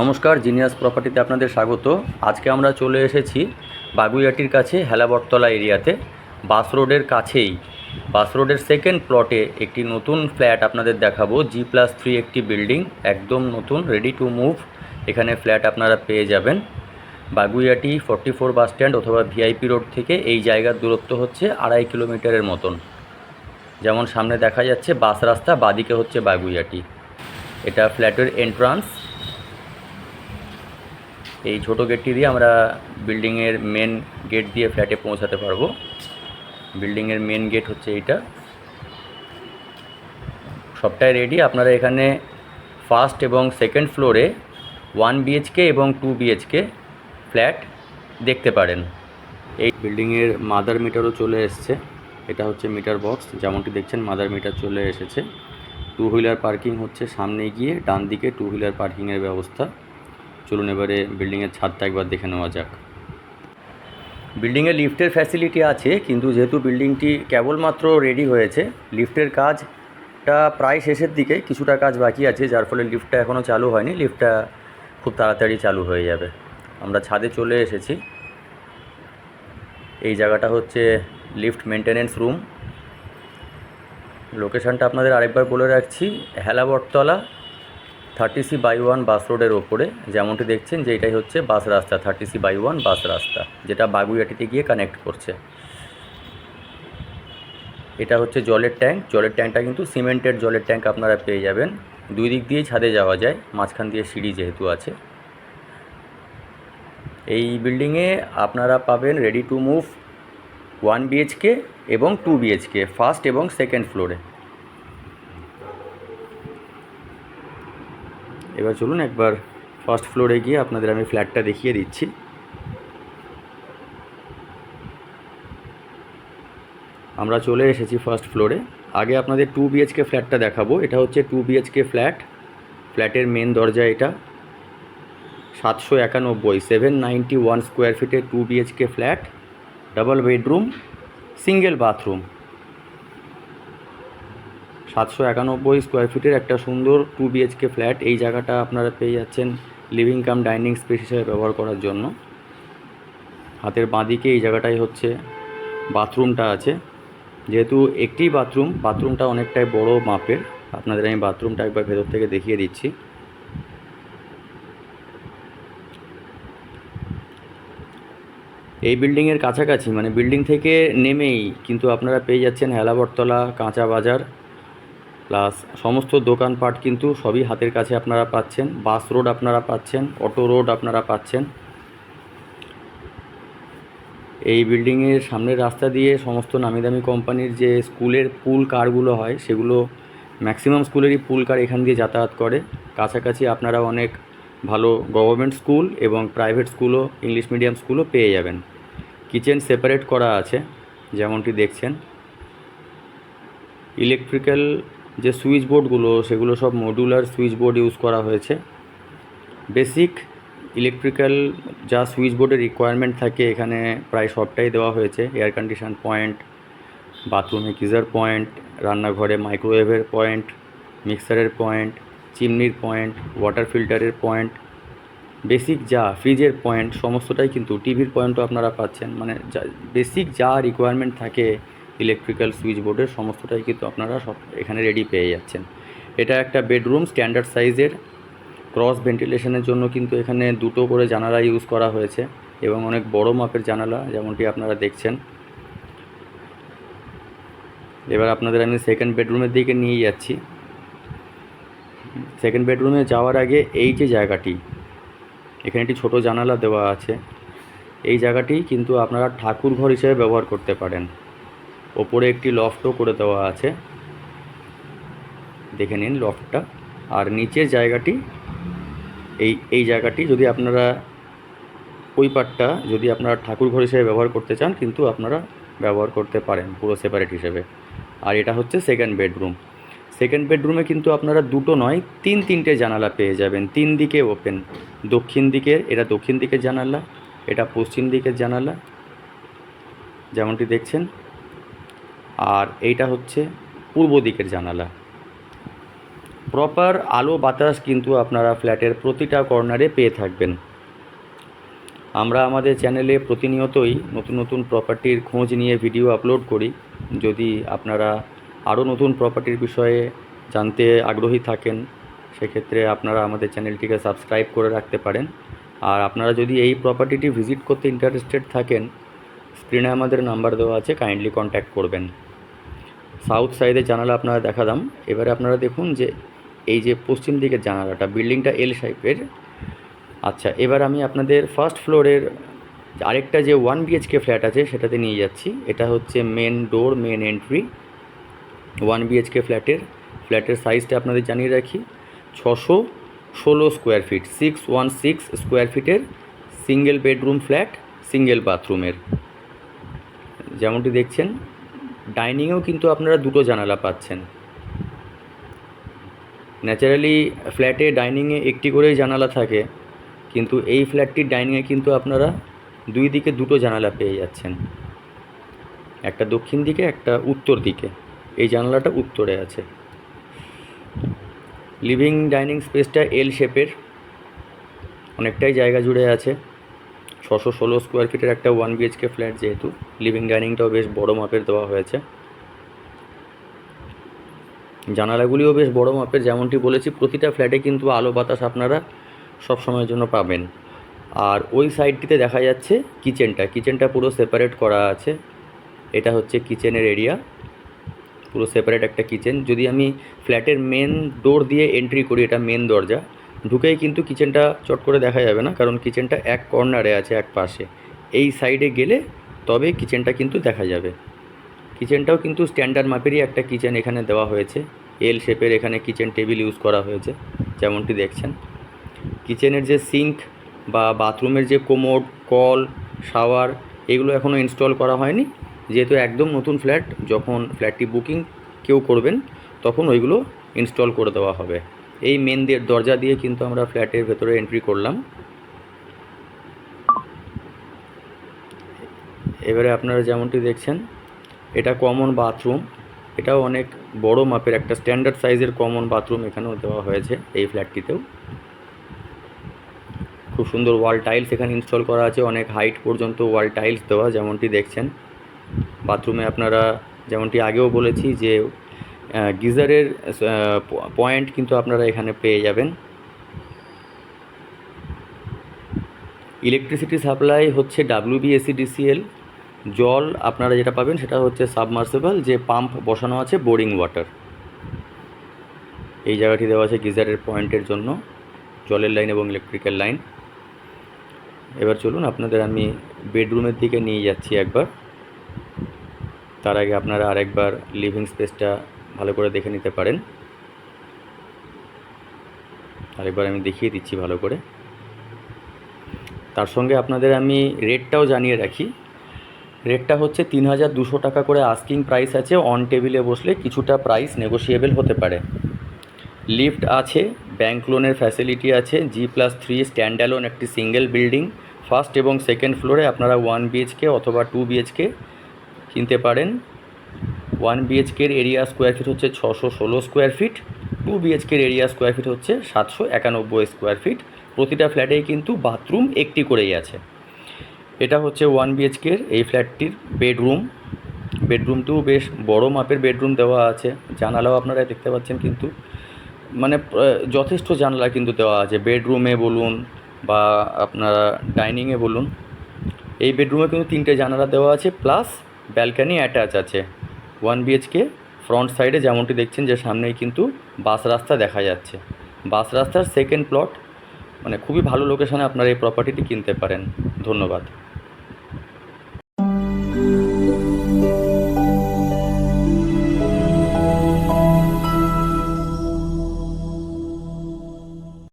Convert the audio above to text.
নমস্কার, জিনিয়াস প্রপার্টিতে আপনাদের স্বাগত। আজকে আমরা চলে এসেছি বাগুইয়াটির কাছে হেলাবরতলা এরিয়াতে, বাস রোডের কাছেই। বাস রোডের সেকেন্ড প্লটে একটি নতুন ফ্ল্যাট আপনাদের দেখাবো। জি প্লাস থ্রি একটি বিল্ডিং একদম নতুন রেডি টু মুভ এখানে ফ্ল্যাট আপনারা পেয়ে যাবেন। Baguiati forty four bus stand অথবা ভিআইপি রোড থেকে এই জায়গার দূরত্ব হচ্ছে আড়াই কিলোমিটারের মতন। যেমন সামনে দেখা যাচ্ছে বাস রাস্তা, বাদিকে হচ্ছে বাগুইয়াটি। এটা ফ্ল্যাটের এন্ট্রান্স এই ছোটো গেটটি দিয়ে আমরা বিল্ডিংয়ের মেন গেট দিয়ে ফ্ল্যাটে পৌঁছাতে পারব। বিল্ডিংয়ের মেন গেট হচ্ছে এইটা। সবটাই রেডি আপনারা এখানে ফার্স্ট এবং সেকেন্ড ফ্লোরে ওয়ান বিএইচকে এবং টু বিএইচকে ফ্ল্যাট দেখতে পারেন। এই বিল্ডিংয়ের মাদার মিটারও চলে এসছে। এটা হচ্ছে মিটার বক্স। যেমনটি দেখছেন, মাদার মিটার চলে এসেছে। টু হুইলার পার্কিং হচ্ছে সামনে গিয়ে ডান দিকে টু হুইলার পার্কিংয়ের ব্যবস্থা। চলুন এবারে বিল্ডিংয়ের ছাদটা একবার দেখে নেওয়া যাক। বিল্ডিংয়ে লিফটের ফ্যাসিলিটি আছে, কিন্তু যেহেতু বিল্ডিংটি কেবলমাত্র রেডি হয়েছে, লিফটের কাজটা প্রায় শেষের দিকে, কিছুটা কাজ বাকি আছে, যার ফলে লিফটটা এখনও চালু হয়নি। লিফটটা খুব তাড়াতাড়ি চালু হয়ে যাবে। আমরা ছাদে চলে এসেছি। এই জায়গাটা হচ্ছে লিফট মেনটেনেন্স রুম। লোকেশানটা আপনাদের আরেকবার বলে রাখছি Helabattala thirty C by one bus রোডের ওপরে। যেমনটি দেখছেন যে এটাই হচ্ছে বাস রাস্তা, thirty C by one bus রাস্তা, যেটা বাগুইয়াটিতে গিয়ে কানেক্ট করছে। এটা হচ্ছে জলের ট্যাঙ্ক। জলের ট্যাঙ্কটা কিন্তু সিমেন্টের জলের ট্যাঙ্ক আপনারা পেয়ে যাবেন। দুই দিক দিয়েই ছাদে যাওয়া যায়, মাঝখান দিয়ে সিঁড়ি যেহেতু আছে। এই বিল্ডিংয়ে আপনারা পাবেন ready to move one BHK এবং টু বিএইচকে ফার্স্ট এবং সেকেন্ড ফ্লোরে এবার চলুন একবার ফার্স্ট ফ্লোরে গিয়ে আপনাদের আমি ফ্ল্যাটটা দেখিয়ে দিচ্ছি। আমরা চলে এসেছি ফার্স্ট ফ্লোরে আগে আপনাদের টু বিএইচকে ফ্ল্যাটটা দেখাবো। এটা হচ্ছে টু বিএইচকে ফ্ল্যাট ফ্ল্যাটের মেন দরজা এটা। সাতশো একানব্বই সেভেন নাইনটি ওয়ান স্কোয়ার ফিটে two BHK flat double bedroom single bathroom সাতশো একানব্বই স্কোয়ার ফিটের একটা সুন্দর টু বিএইচকে ফ্ল্যাট এই জায়গাটা আপনারা পেয়ে যাচ্ছেন লিভিং কাম ডাইনিং স্পেস হিসেবে ব্যবহার করার জন্য। হাতের বাঁদিকে এই জায়গাটাই হচ্ছে বাথরুমটা আছে। যেহেতু একটি বাথরুম, বাথরুমটা অনেকটাই বড় মাপের, আপনাদের আমি বাথরুমটা একবার ভেতর থেকে দেখিয়ে দিচ্ছি। এই বিল্ডিংয়ের কাছাকাছি মানে বিল্ডিং থেকে নেমেই কিন্তু আপনারা পেয়ে যাচ্ছেন হেলাবরতলা, কাঁচা বাজার, প্লাস সমস্ত দোকানপাট কিন্তু সবই হাতের কাছে আপনারা পাচ্ছেন, বাস রোড আপনারা পাচ্ছেন, অটো রোড আপনারা পাচ্ছেন। এই বিল্ডিংয়ের সামনের রাস্তা দিয়ে সমস্ত নামি দামি কোম্পানির যে স্কুলের পুল কারগুলো হয়, সেগুলো ম্যাক্সিমাম স্কুলেরই পুল কার এখান দিয়ে যাতায়াত করে। কাছাকাছি আপনারা অনেক ভালো গভর্নমেন্ট স্কুল এবং প্রাইভেট স্কুলও, ইংলিশ মিডিয়াম স্কুলও পেয়ে যাবেন। কিচেন সেপারেট করা আছে, যেমনটি দেখছেন। ইলেকট্রিক্যাল যে সুইচ বোর্ডগুলো সেগুলো সব মডিউলার সুইচ বোর্ড ইউজ করা হয়েছে। বেসিক ইলেকট্রিক্যাল যা সুইচ বোর্ডের রিকোয়ারমেন্ট থাকে, এখানে প্রায় সবটাই দেওয়া হয়েছে। এয়ার কন্ডিশন পয়েন্ট, বাথরুমে গিজার পয়েন্ট, রান্নাঘরে মাইক্রোওয়েভের পয়েন্ট, মিক্সারের পয়েন্ট, চিমনির পয়েন্ট ওয়াটার ফিল্টারের পয়েন্ট বেসিক যা ফ্রিজের পয়েন্ট সমস্তটাই কিন্তু টিভির পয়েন্টও আপনারা পাচ্ছেন। মানে যা বেসিক যা রিকোয়ারমেন্ট থাকে ইলেকট্রিক্যাল সুইচ বোর্ডের সমস্তটাই কিন্তু আপনারা সব এখানে রেডি পেয়ে যাচ্ছেন। এটা একটা বেডরুম স্ট্যান্ডার্ড সাইজের ক্রস ভেন্টিলেশনের জন্য কিন্তু এখানে দুটো করে জানালা ইউজ করা হয়েছে এবং অনেক বড় মাপের জানালা যেমনটি আপনারা দেখছেন। এবার আপনাদের আমি সেকেন্ড বেডরুমের দিকে নিয়ে যাচ্ছি। সেকেন্ড বেডরুমে যাওয়ার আগে এই যে জায়গাটি এখানে একটি ছোটো জানালা দেওয়া আছে। এই জায়গাটি কিন্তু আপনারা ঠাকুর ঘর হিসেবে ব্যবহার করতে পারেন। ওপরে একটি লফটও করে দেওয়া আছে। দেখে নিন লফটটা। আর নিচের জায়গাটি, এই এই জায়গাটি যদি আপনারা, ওই পার্টটা যদি আপনারা ঠাকুর ঘর হিসেবে ব্যবহার করতে চান, কিন্তু আপনারা ব্যবহার করতে পারেন পুরো সেপারেট হিসেবে। আর এটা হচ্ছে সেকেন্ড বেডরুম সেকেন্ড বেডরুমে কিন্তু আপনারা দুটো নয়, তিন তিনটে জানালা পেয়ে যাবেন। তিন দিকে ওপেন দক্ষিণ দিকে, এটা দক্ষিণ দিকের জানালা, এটা পশ্চিম দিকের জানালা, যেমনটি দেখছেন। আর এইটা হচ্ছে পূর্ব দিকের জানালা। প্রপার আলো বাতাস কিন্তু আপনারা ফ্ল্যাটের প্রতিটা কর্নারে পেয়ে থাকবেন। আমরা আমাদের চ্যানেলে প্রতিনিয়তই নতুন নতুন প্রপার্টির খোঁজ নিয়ে ভিডিও আপলোড করি। যদি আপনারা আরও নতুন প্রপার্টির বিষয়ে জানতে আগ্রহী থাকেন, সেক্ষেত্রে আপনারা আমাদের চ্যানেলটিকে সাবস্ক্রাইব করে রাখতে পারেন। আর আপনারা যদি এই প্রপার্টিটি ভিজিট করতে ইন্টারেস্টেড থাকেন স্ক্রিনে আমাদের নাম্বার দেওয়া আছে কাইন্ডলি কন্ট্যাক্ট করবেন। সাউথ সাইডের জানালা আপনারা দেখালাম এবারে আপনারা দেখুন যে, এই যে পশ্চিম দিকের জানালাটা বিল্ডিংটা এল শেপের আচ্ছা এবার আমি আপনাদের ফার্স্ট ফ্লোরের আরেকটা যে ওয়ান বিএইচকে ফ্ল্যাট আছে, সেটাতে নিয়ে যাচ্ছি। এটা হচ্ছে main door main entry one BHK ফ্ল্যাটের ফ্ল্যাটের সাইজটা আপনাদের জানিয়ে রাখি, ছশো ষোলো square feet six one six square ফিটের সিঙ্গেল বেডরুম ফ্ল্যাট সিঙ্গেল বাথরুমের যেমনটি দেখছেন ডাইনিংয়েও কিন্তু আপনারা দুটো জানালা পাচ্ছেন। ন্যাচারালি ফ্ল্যাটে ডাইনিংয়ে একটি করেই জানালা থাকে, কিন্তু এই ফ্ল্যাটটির ডাইনিংয়ে কিন্তু আপনারা দুই দিকে দুটো জানালা পেয়ে যাচ্ছেন। একটা দক্ষিণ দিকে, একটা উত্তর দিকে। এই জানলাটা উত্তরে আছে। লিভিং ডাইনিং স্পেসটা এল শেপের অনেকটাই জায়গা জুড়ে আছে। ছশো ষোলো স্কোয়ার ফিটের একটা ওয়ান বিএইচকে ফ্ল্যাট যেহেতু। লিভিং ডাইনিংটাও বেশ বড় মাপের দেওয়া হয়েছে। জানালাগুলিও বেশ বড় মাপের, যেমনটি বলেছি, প্রতিটা ফ্ল্যাটে কিন্তু আলো বাতাস আপনারা সব সময়ের জন্য পাবেন। আর ওই সাইডটিতে দেখা যাচ্ছে কিচেনটা কিচেনটা পুরো সেপারেট করা আছে। এটা হচ্ছে কিচেনের এরিয়া পুরো সেপারেট একটা কিচেন যদি আমি ফ্ল্যাটের মেন ডোর দিয়ে এন্ট্রি করি, এটা মেন দরজা, ঢুকেই কিন্তু কিচেনটা চট করে দেখা যাবে না, কারণ কিচেনটা এক কর্নারে আছে, এক পাশে। এই সাইডে গেলে তবে কিচেনটা কিন্তু দেখা যাবে। কিচেনটাও কিন্তু স্ট্যান্ডার্ড মাপেরই একটা কিচেন এখানে দেওয়া হয়েছে। এল শেপের এখানে কিচেন টেবিল ইউজ করা হয়েছে, যেমনটি দেখছেন। কিচেনের যে সিঙ্ক বা বাথরুমের যে কোমোড কল শাওয়ার এগুলো এখনও ইনস্টল করা হয়নি। যেহেতু একদম নতুন ফ্ল্যাট, যখন ফ্ল্যাটটি বুকিং কেউ করবেন, তখন ওইগুলো ইনস্টল করে দেওয়া হবে। এই মেন দরজা দিয়ে কিন্তু আমরা ফ্ল্যাটের ভেতরে এন্ট্রি করলাম। এবারে আপনারা যেমনটি দেখছেন, এটা কমন বাথরুম এটাও অনেক বড় মাপের, একটা স্ট্যান্ডার্ড সাইজের কমন বাথরুম এখানেও দেওয়া হয়েছে এই ফ্ল্যাটটিতেও। খুব সুন্দর ওয়াল টাইলস এখানে ইনস্টল করা আছে, অনেক হাইট পর্যন্ত ওয়াল টাইলস দেওয়া, যেমনটি দেখছেন। বাথরুমে আপনারা যেমনটি আগেও বলেছি যে গিজারের পয়েন্ট কিন্তু আপনারা এখানে পেয়ে যাবেন। ইলেকট্রিসিটি সাপ্লাই হচ্ছে ডাব্লিউবিএসিডিসিএল জল আপনারা যেটা পাবেন সেটা হচ্ছে সাবমার্সেবল, যে পাম্প বসানো আছে বোরিং ওয়াটার। এই জায়গাটি দেওয়া আছে গিজারের পয়েন্টের জন্য, জলের লাইন এবং ইলেকট্রিক্যাল লাইন। এবার চলুন, আপনাদের আমি বেডরুমের দিকে নিয়ে যাচ্ছি একবার। তার আগে আপনারা আরেকবার লিভিং স্পেসটা ভালো করে দেখে নিতে পারেন। আরেকবার আমি দেখিয়ে দিচ্ছি ভালো করে। তার সঙ্গে আপনাদের আমি রেটটাও জানিয়ে রাখি। রেটটা হচ্ছে তিন হাজার দুশো টাকা করে আস্কিং প্রাইস আছে। অন টেবিলে বসলে কিছুটা প্রাইস নেগোসিয়েবল হতে পারে। লিফট আছে ব্যাংক লোনের ফ্যাসিলিটি আছে জি প্লাস থ্রি স্ট্যান্ডালোন একটি সিঙ্গেল বিল্ডিং ফার্স্ট এবং সেকেন্ড ফ্লোরে আপনারা ওয়ান বিএইচকে অথবা টু বিএইচকে কিনতে পারেন। ওয়ান বিএইচকের এরিয়া স্কোয়ার ফিট হচ্ছে ছশো ষোলো স্কোয়ার ফিট টু বিএইচকের এরিয়া স্কোয়ার ফিট হচ্ছে সাতশো একানব্বই স্কোয়ার ফিট প্রতিটা ফ্ল্যাটেই কিন্তু বাথরুম একটি করেই আছে। এটা হচ্ছে ওয়ান বিএইচকের এই ফ্ল্যাটটির বেডরুম বেডরুমটিও বেশ বড় মাপের বেডরুম দেওয়া আছে। জানালাও আপনারা দেখতে পাচ্ছেন কিন্তু মানে যথেষ্ট জানলা কিন্তু দেওয়া আছে। বেডরুমে বলুন বা আপনারা ডাইনিংয়ে বলুন, এই বেডরুমে কিন্তু তিনটে জানালা দেওয়া আছে। প্লাস ব্যালকানি অ্যাটাচ আছে। ওয়ান বিএচকে ফ্রন্ট সাইডে যেমনটি দেখছেন যে সামনেই কিন্তু বাস রাস্তা দেখা যাচ্ছে। বাস রাস্তার সেকেন্ড প্লট মানে খুবই ভালো লোকেশানে আপনারা এই প্রপার্টিটি কিনতে পারেন। ধন্যবাদ।